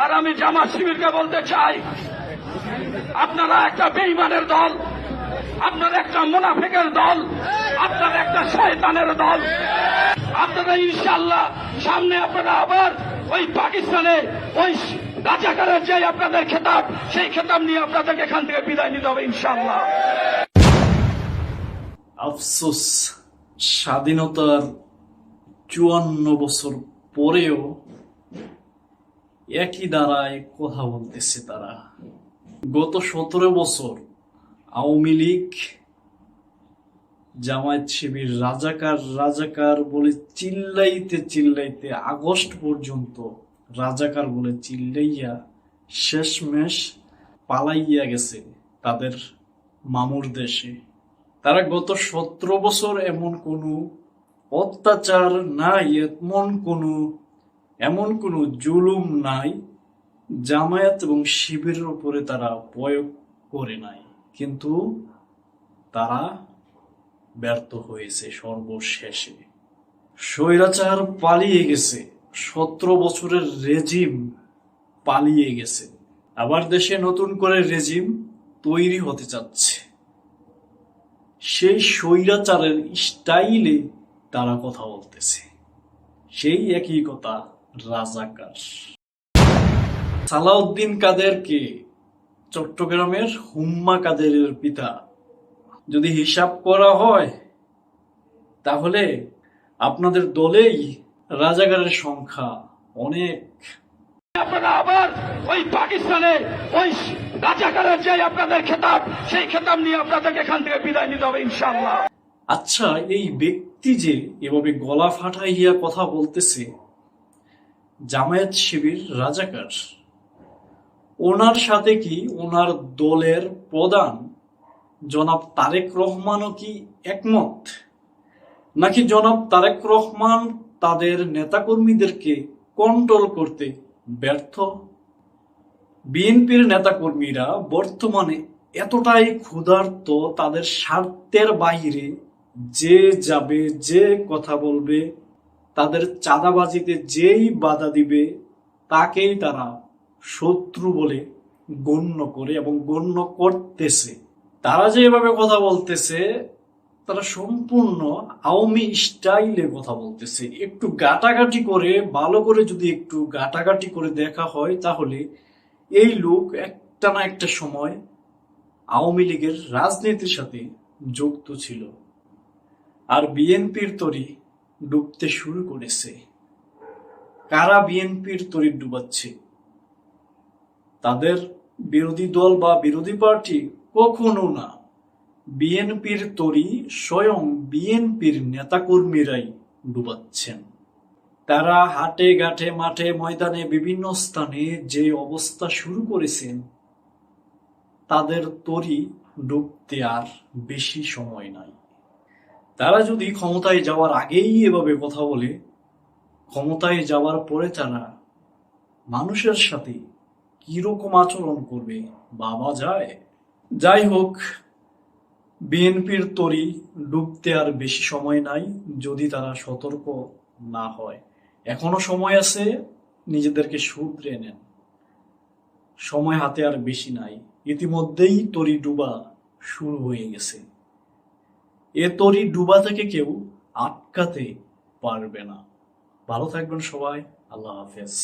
আর আমি জামাত শিবিরকে বলতে চাই, আপনারা একটা বেইমানের দল, আপনার একটা মুনাফিকের দল, আপনার একটা শয়তানের দল। আপনারা ইনশাল্লাহ সামনে আপনারা আবার ওই পাকিস্তানে ওই রাজাকারের যে আপনাদের খেতাব, সেই খেতাব নিয়ে আপনাদেরকে এখান থেকে বিদায় নিতে হবে ইনশাল্লাহ আফসোস, স্বাধীনতার চুয়ান্ন বছর পরেও একই দ্বারায় কথা বলতেছে তারা। গত সতেরো বছর আওয়ামী লীগ জামায়াত শিবির রাজাকার রাজাকার বলে চিল্লাইতে চিল্লাইতে আগস্ট পর্যন্ত রাজাকার বলে চিল্লাইয়া শেষমেশ পালাইয়া গেছে তাদের মামুর দেশে। তারা গত সতেরো বছর এমন কোনো অত্যাচার নাই, এমন কোনো এমন কোনো জুলুম নাই, জামায়াত এবং শিবিরের উপরে তারা প্রয়োগ করে নাই। কিন্তু তারা ব্যর্থ হয়েছে সর্বশেষে। স্বৈরাচার পালিয়ে গেছে, সতেরো বছরের রেজিম পালিয়ে গেছে। আবার দেশে নতুন করে রেজিম তৈরি হতে চাচ্ছে। সেই স্বৈরাচারের স্টাইলে তারা কথা বলতেছে। সেই একই কথা রাজাকার। সালাউদ্দিন কাদেরকে চট্টগ্রামের হুম্মা কাদেরের পিতা। যদি হিসাব করা হয় তাহলে আপনাদের দলেই রাজাকারের সংখ্যা অনেক। আপনারা আবার ওই পাকিস্তানে ওই রাজাকারের যে আপনাদের খেতাব সেই খেতাব নিয়ে আপনাদেরকে এখান থেকে বিদায় নিতে হবে ইনশাল্লাহ আচ্ছা এই ব্যক্তি যে এভাবে গলা ফাটাইয়া কথা বলতেছে জামায়াত শিবির রাজাকার। ওনার সাথে কি ওনার দলের প্রধান জনাব তারেক রহমানও কি একমত? নাকি জনাব তারেক রহমান তাদের নেতাকর্মীদেরকে কন্ট্রোল করতে ব্যর্থ? বিএনপির নেতাকর্মীরা বর্তমানে এতটাই ক্ষুধার্ত তাদের স্বার্থের বাইরে যে যাবে, যে কথা বলবে তাদের চাঁদাবাজিতে যেই বাধা দিবে, তাকেই তারা শত্রু বলে গণ্য করে এবং গণ্য করতেছে। তারা যে এভাবে কথা বলতেছে, তারা সম্পূর্ণ আওয়ামী স্টাইলে কথা বলতেছে। একটু গাটাগাটি করে, ভালো করে যদি একটু গাটাগাটি করে দেখা হয়, তাহলে এই লোক একটা না একটা সময় আওয়ামী লীগের রাজনীতির সাথে যুক্ত ছিল। আর বিএনপির তরি ডুবতে শুরু করেছে। কারা বিএনপির তরি ডুবাচ্ছে? তাদের বিরোধী দল বা বিরোধী পার্টি কখনো না। বিএনপির তরি স্বয়ং বিএনপির নেতাকর্মীরাই ডুবাচ্ছেন। তারা হাটে ঘাটে মাঠে ময়দানে বিভিন্ন স্থানে যে অবস্থা শুরু করেছেন, তাদের তরি ডুবতে আর বেশি সময় নাই। তারা যদি ক্ষমতায় যাওয়ার আগেই এভাবে কথা বলে, ক্ষমতায় যাওয়ার পরে তারা মানুষের সাথে কীরকম আচরণ করবে বাবা যায়? যাই হোক, বিএনপির তরি ডুবতে আর বেশি সময় নাই যদি তারা সতর্ক না হয়। এখনও সময় আছে, নিজেদেরকে শুধরে নেন। সময় হাতে আর বেশি নাই। ইতিমধ্যেই তরি ডুবা শুরু হয়ে গেছে। এ তরি ডুবা থেকে কেউ আটকাতে পারবে না। ভালো থাকবেন সবাই। আল্লাহ হাফেজ।